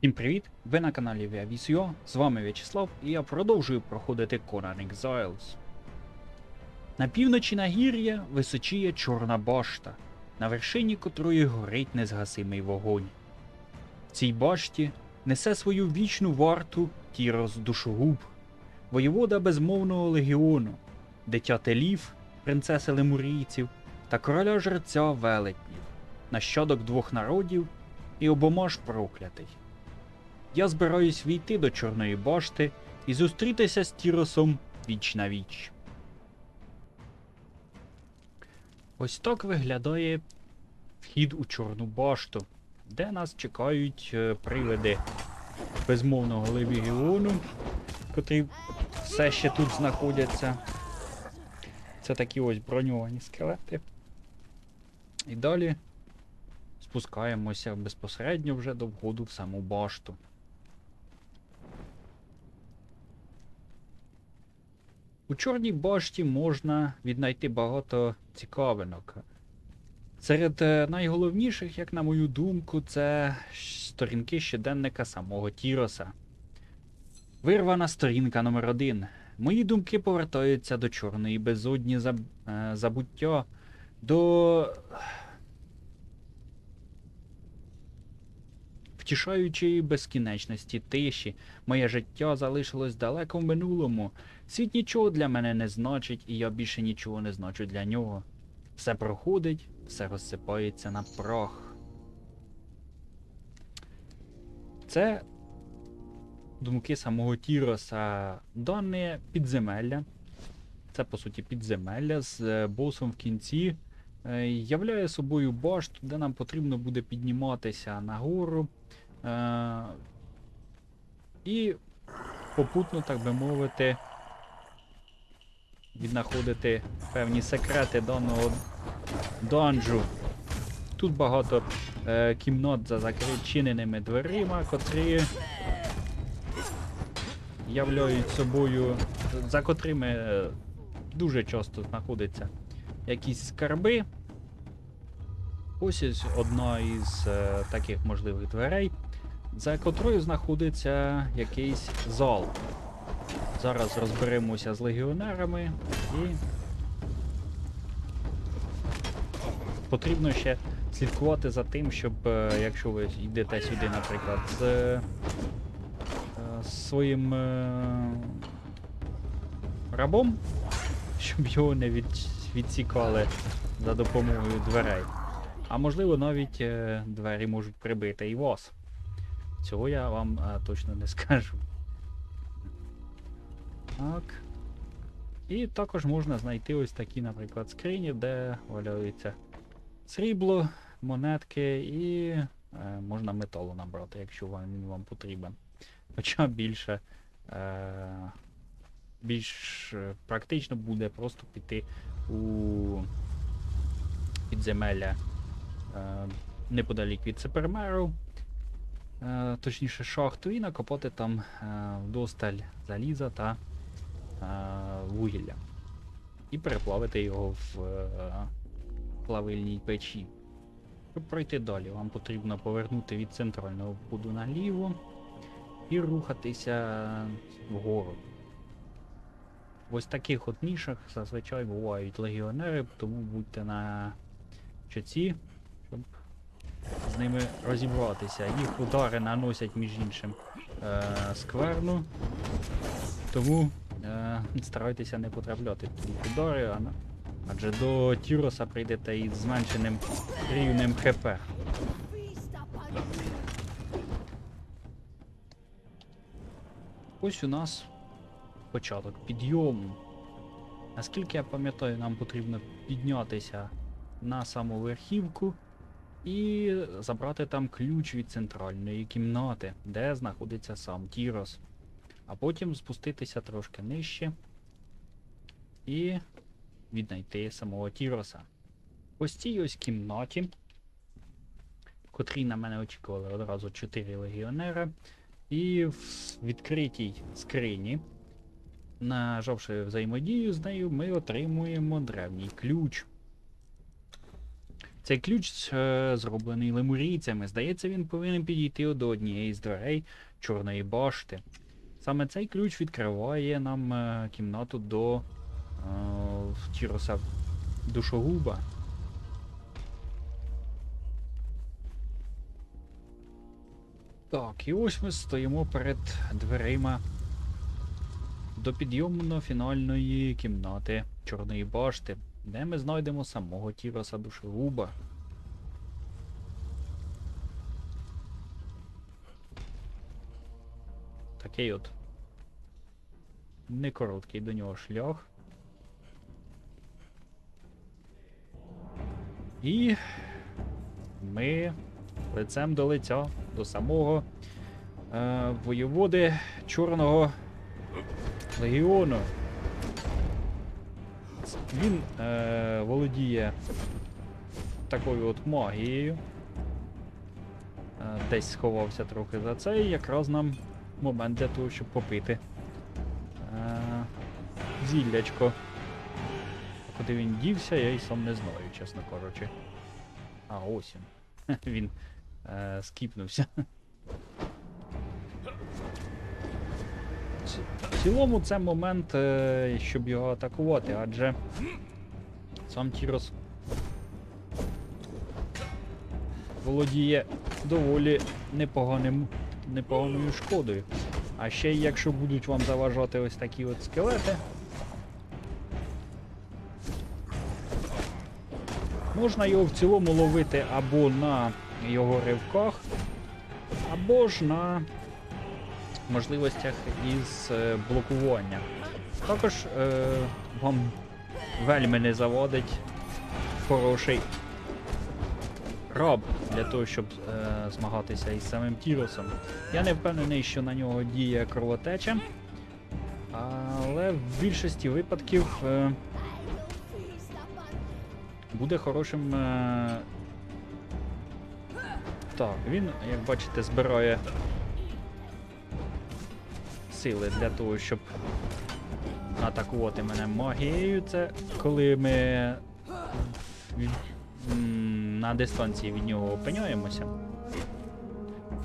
Всім привіт! Ви на каналі Viavis.ua, з вами В'ячеслав, і я продовжую проходити Conan Exiles. На півночі нагір'я височіє чорна башта, на вершині котрої горить незгасимий вогонь. В цій башті несе свою вічну варту Тірос Душогуб, воєвода безмовного легіону, дитя Телів, принцеси лемурійців та короля жерця велетнів, нащадок двох народів і обома ж проклятий. Я збираюсь війти до Чорної башти і зустрітися з Тіросом віч на віч. Ось так виглядає вхід у Чорну башту, де нас чекають е, привиди безмовного легіону, котрі все ще тут знаходяться. Це такі ось броньовані скелети. І далі спускаємося безпосередньо вже до входу в саму башту. У Чорній башті можна віднайти багато цікавинок. Серед е, найголовніших, як на мою думку, це сторінки щоденника самого Тіроса. Вирвана сторінка номер 1 Мої думки повертаються до чорної безодні е, забуття, до втішаючої безкінечності тиші. Моє життя залишилось далеко в минулому. Світ нічого для мене не значить, і я більше нічого не значу для нього. Все проходить, все розсипається на прах. Це думки самого Тіроса. Дане підземелля. Це, по суті, підземелля з е, босом в кінці. е, Являє собою башту, де нам потрібно буде підніматися нагору. Е, і попутно, так би мовити, віднаходити певні секрети даного данжу. Тут багато е, кімнат за закриченими дверима, котрі являють собою, за котрими е, дуже часто знаходяться якісь скарби. Ось одна із е, таких можливих дверей, за котрою знаходиться якийсь зал. Зараз розберемося з легіонерами і потрібно ще слідкувати за тим, щоб е, якщо ви йдете сюди, наприклад, з е, своїм е, рабом, щоб його не від, відсікали за допомогою дверей. А можливо навіть е, двері можуть прибити і вас. Цього я вам е, точно не скажу. Так. І також можна знайти ось такі, наприклад, скрині, де валяються срібло, монетки і е, можна металу набрати, якщо вам, він вам потрібен. Хоча більше е, більш практично буде просто піти у підземелля неподалік від Сепермеру, е, точніше шахту, і накопати там е, вдосталь заліза та е, вугілля. І переплавити його в е, плавильній печі. Щоб пройти далі, вам потрібно повернути від центрального входу наліво і рухатися вгору. В ось таких от нішах зазвичай бувають легіонери, тому будьте на чоці, щоб з ними розібратися. Їх удари наносять між іншим е, скверну, тому е, старайтеся не потрапляти в удари, а адже до Тіроса прийдете із зменшеним рівнем ХП. Ось у нас початок підйому. Наскільки я пам'ятаю, нам потрібно піднятися на саму верхівку і забрати там ключ від центральної кімнати, де знаходиться сам Тірос. А потім спуститися трошки нижче і віднайти самого Тіроса. Ось цій ось кімнаті, котрій на мене очікували одразу 4 легіонери. І в відкритій скрині, нажавши взаємодію з нею, ми отримуємо древній ключ. Цей ключ е, зроблений лемурійцями. Здається, він повинен підійти до однієї з дверей чорної башти. Саме цей ключ відкриває нам е, кімнату до е, Тіроса душогуба. Так, і ось ми стоїмо перед дверима до підйомно-фінальної кімнати Чорної башти, де ми знайдемо самого Тіроса душогуба. Такий от не короткий до нього шлях. І ми лицем до лиця до самого е, воєводи Чорного легіону. Він е, володіє такою от магією. Е, десь сховався трохи за це, і якраз нам момент для того, щоб попити. Е, зіллячко. Куди він дівся, я й сам не знаю, чесно кажучи. А, ось він. Він е, скіпнувся. В цілому це момент, е, щоб його атакувати, адже сам Тірос володіє доволі непоганим, непоганою шкодою. А ще якщо будуть вам заважати ось такі от скелети. Можна його в цілому ловити або на його ривках, або ж на можливостях із е, блокування. Також е, вам вельми не заводить хороший раб для того, щоб е, змагатися із самим Тіросом. Я не впевнений, що на нього діє кровотеча, але в більшості випадків е, буде хорошим. Е, так, він, як бачите, збирає сили для того, щоб атакувати мене магією. Це коли ми на дистанції від нього опиняємося.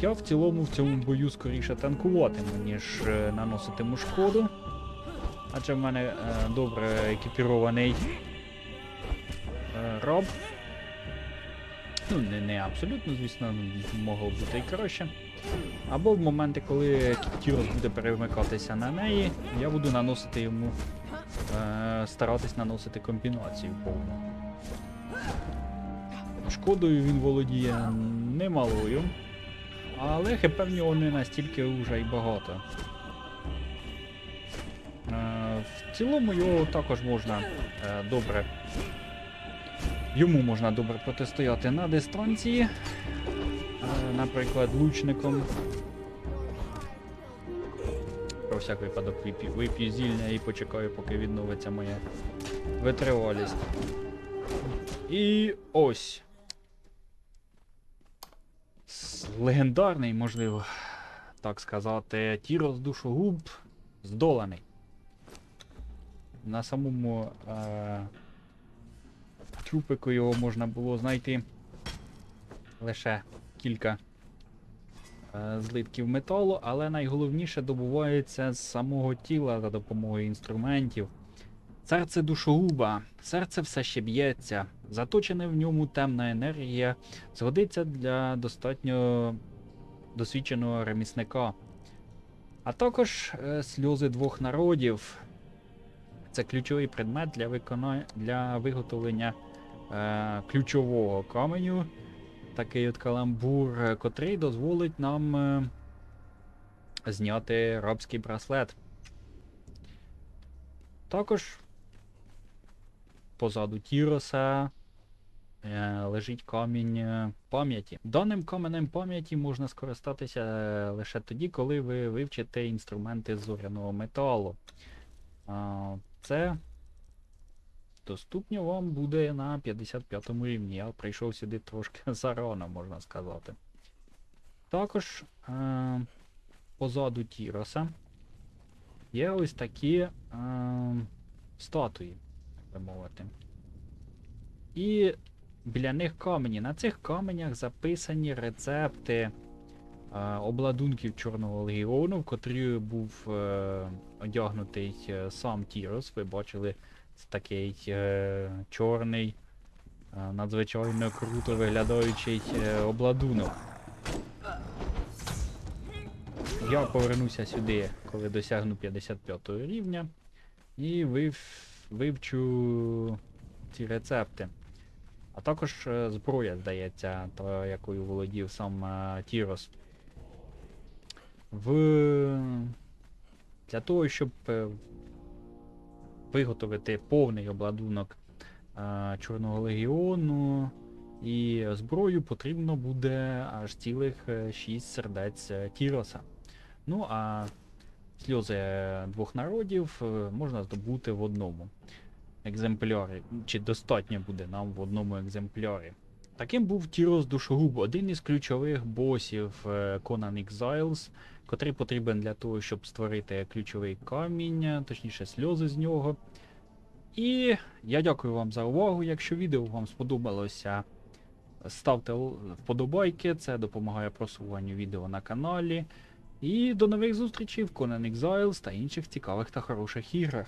Я в цілому в цьому бою скоріше танкуватиму, ніж е, наноситиму шкоду. Адже в мене е, добре екіпірований е, роб. Ну, не, не абсолютно, звісно, могло бути і краще. Або в моменти, коли Тірос буде перемикатися на неї, я буду наносити йому. Е, старатись наносити комбінацію повну. Шкодою він володіє немалою, але хп в нього не настільки вже й багато. Е, в цілому його також можна е, добре. Йому можна добре протистояти на дистанції. Наприклад, лучником. Про всяк випадок вип'ю, вип'ю зілля і почекаю, поки відновиться моя витривалість. І ось. Легендарний, можливо, так сказати, Тірос душогуб здоланий. На самому е- трупику його можна було знайти лише кілька злитків металу, але найголовніше добувається з самого тіла за допомогою інструментів. Серце душогуба, серце все ще б'ється, заточена в ньому темна енергія, згодиться для достатньо досвідченого ремісника. А також е, сльози двох народів. Це ключовий предмет для, викона... для виготовлення е, ключового каменю. Такий от каламбур, е, котрий дозволить нам е, зняти рабський браслет. Також позаду Тіроса е, лежить камінь пам'яті. Даним каменем пам'яті можна скористатися лише тоді, коли ви вивчите інструменти зоряного металу. Це доступно вам буде на 55 рівні. Я прийшов сюди трошки зарано, можна сказати. Також е, позаду Тіроса є ось такі е, статуї, так би мовити. І біля них камені. На цих каменях записані рецепти е, обладунків Чорного легіону, в котрі був е, одягнутий е, сам Тірос. Ви бачили такий е, чорний, е, надзвичайно круто виглядаючий е, обладунок. Я повернуся сюди, коли досягну 55 рівня, і вив, вивчу ці рецепти. А також е, зброя, здається, та, якою володів сам е, Тірос. В... Для того, щоб е, виготовити повний обладунок а, Чорного легіону і зброю, потрібно буде аж цілих 6 сердець е, Тіроса. Ну а сльози двох народів е, можна здобути в одному екземплярі. Чи достатньо буде нам в одному екземплярі. Таким був Тірос Душогуб, один із ключових босів е, Conan Exiles, котрий потрібен для того, щоб створити ключовий камінь, е, точніше сльози з нього. І я дякую вам за увагу. Якщо відео вам сподобалося, ставте вподобайки, це допомагає просуванню відео на каналі. І до нових зустрічей в Conan Exiles та інших цікавих та хороших іграх.